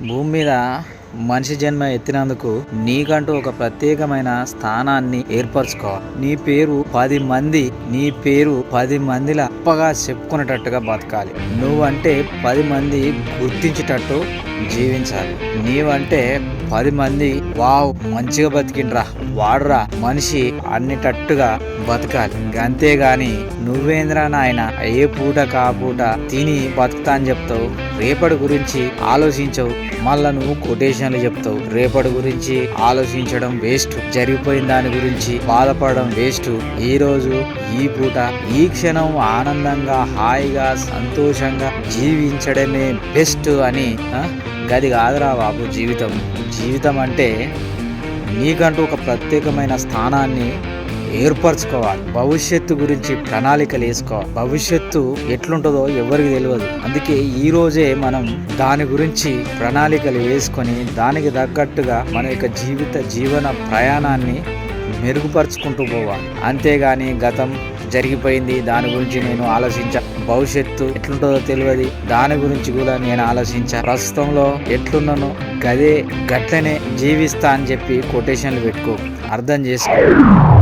భూమి మీద మనిషి జన్మ ఎత్తినందుకు నీకంటూ ఒక ప్రత్యేకమైన స్థానాన్ని ఏర్పరచుకోవాలి నీ పేరు పది మంది నీ పేరు పది మందిల అప్పగా చెప్పుకునేటట్టుగా బతకాలి. నువ్వంటే పది మంది గుర్తించేటట్టు జీవించాలి. నీవంటే పది మంది వావ్ మంచిగా బతికిండ్రా వాడురా మనిషి అన్నిటట్టుగా బతకాలి. అంతేగాని నువ్వేంద్రా నాయన ఏ పూట కా పూట తిని బతుకుతా అని చెప్తావు రేపటి గురించి ఆలోచించవు మళ్ళా నువ్వు విషయాలు చెప్తావు. రేపటి గురించి ఆలోచించడం వేస్ట్ జరిగిపోయిన దాని గురించి బాధపడడం వేస్ట్ ఈ రోజు ఈ పూట ఈ క్షణం ఆనందంగా హాయిగా సంతోషంగా జీవించడమే బెస్ట్ అని గది కాదురా బాబు జీవితం. జీవితం అంటే నీకంటూ ఒక ప్రత్యేకమైన స్థానాన్ని ఏర్పరచుకోవాలి. భవిష్యత్తు గురించి ప్రణాళికలు వేసుకోవాలి. భవిష్యత్తు ఎట్లుంటుందో ఎవరికి తెలియదు అందుకే ఈ రోజే మనం దాని గురించి ప్రణాళికలు వేసుకొని దానికి తగ్గట్టుగా మన యొక్క జీవిత జీవన ప్రయాణాన్ని మెరుగుపరుచుకుంటూ పోవాలి. అంతేగాని గతం జరిగిపోయింది దాని గురించి నేను ఆలోచించా భవిష్యత్తు ఎట్లుంటుందో తెలియదు దాని గురించి కూడా నేను ఆలోచించా ప్రస్తుతంలో ఎట్లున్నాను గదే గట్లనే జీవిస్తా అని చెప్పి కొటేషన్లు పెట్టుకో. అర్థం చేసుకో.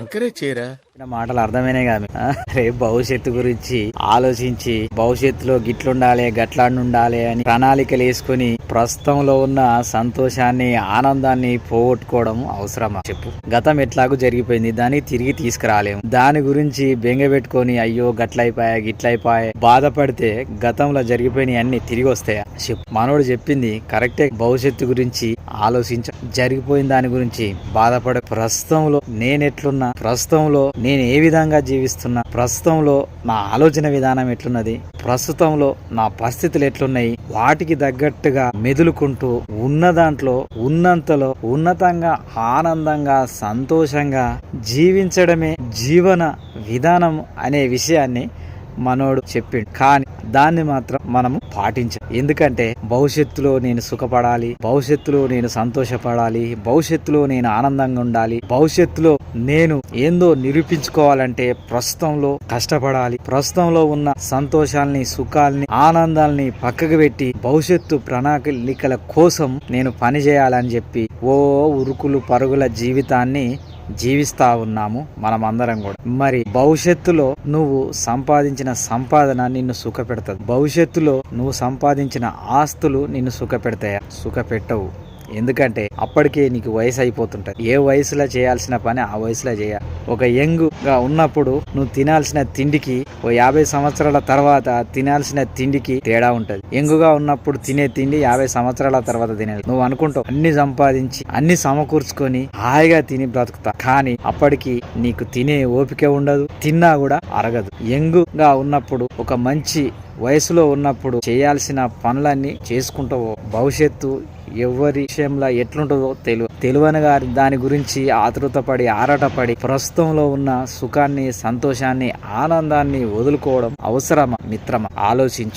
ఎంకరేజ్ చేయరా? మాటలు అర్థమైనాయి కాదు రేపు భవిష్యత్తు గురించి ఆలోచించి భవిష్యత్తులో గిట్లుండాలి గట్లాండి ఉండాలి అని ప్రణాళికలు వేసుకుని ప్రస్తుతంలో ఉన్న సంతోషాన్ని ఆనందాన్ని పోగొట్టుకోవడం అవసరమా? చెప్పు. గతం ఎట్లాగూ జరిగిపోయింది దాన్ని తిరిగి తీసుకురాలేము దాని గురించి బెంగ పెట్టుకొని అయ్యో గట్లయిపోయా గిట్లయిపోయా బాధపడితే గతంలో జరిగిపోయినవి అన్ని తిరిగి వస్తాయా? చెప్పు. మనోడు చెప్పింది కరెక్టే. భవిష్యత్తు గురించి ఆలోచించ జరిగిపోయిన దాని గురించి బాధపడ ప్రస్తుతంలో నేనెట్లున్నా ప్రస్తుతంలో నేను నేను ఏ విధంగా జీవిస్తున్నా ప్రస్తుతంలో నా ఆలోచన విధానం ఎట్లున్నది ప్రస్తుతంలో నా పరిస్థితులు ఎట్లున్నాయి వాటికి తగ్గట్టుగా మెదులుకుంటూ ఉన్న దాంట్లో ఉన్నంతలో ఉన్నతంగా ఆనందంగా సంతోషంగా జీవించడమే జీవన విధానం అనే విషయాన్ని మనోడు చెప్పిండు. కానీ దాన్ని మాత్రం మనము పాటించాం. ఎందుకంటే భవిష్యత్తులో నేను సుఖపడాలి భవిష్యత్తులో నేను సంతోషపడాలి భవిష్యత్తులో నేను ఆనందంగా ఉండాలి భవిష్యత్తులో నేను ఏందో నిరూపించుకోవాలంటే ప్రస్తుతంలో కష్టపడాలి. ప్రస్తుతంలో ఉన్న సంతోషాల్ని సుఖాల్ని ఆనందాల్ని పక్కకు పెట్టి భవిష్యత్తు ప్రణాళికల కోసం నేను పని చేయాలని చెప్పి ఓ ఉరుకులు పరుగుల జీవితాన్ని జీవిస్తా ఉన్నాము మనమందరం కూడా. మరి భవిష్యత్తులో నువ్వు సంపాదించిన సంపాదన నిన్ను సుఖపెడతది. భవిష్యత్తులో నువ్వు సంపాదించిన ఆస్తులు నిన్ను సుఖపెడతాయా? సుఖపెట్టవు. ఎందుకంటే అప్పటికే నీకు వయసు అయిపోతుంటుంది. ఏ వయసులో చేయాల్సిన పని ఆ వయసులో చేయాలి ఒక యంగ్గా ఉన్నప్పుడు నువ్వు తినాల్సిన తిండికి ఓ యాభై సంవత్సరాల తర్వాత తినాల్సిన తిండికి తేడా ఉంటది. యంగుగా ఉన్నప్పుడు తినే తిండి యాభై సంవత్సరాల తర్వాత తినేది. నువ్వు అనుకుంటావు అన్ని సంపాదించి అన్ని సమకూర్చుకొని హాయిగా తిని బ్రతుకుతా. కానీ అప్పటికి నీకు తినే ఓపిక ఉండదు తిన్నా కూడా అరగదు. యంగుగా ఉన్నప్పుడు ఒక మంచి వయసులో ఉన్నప్పుడు చేయాల్సిన పనులన్నీ చేసుకుంటూ భవిష్యత్తు ఎవరి విషయంలో ఎట్లుంటుందో తెలు తెలివని గారి దాని గురించి ఆతృతపడి ఆరాటపడి ప్రస్తుతంలో ఉన్న సుఖాన్ని సంతోషాన్ని ఆనందాన్ని వదులుకోవడం అవసరమా మిత్రమా? ఆలోచించు.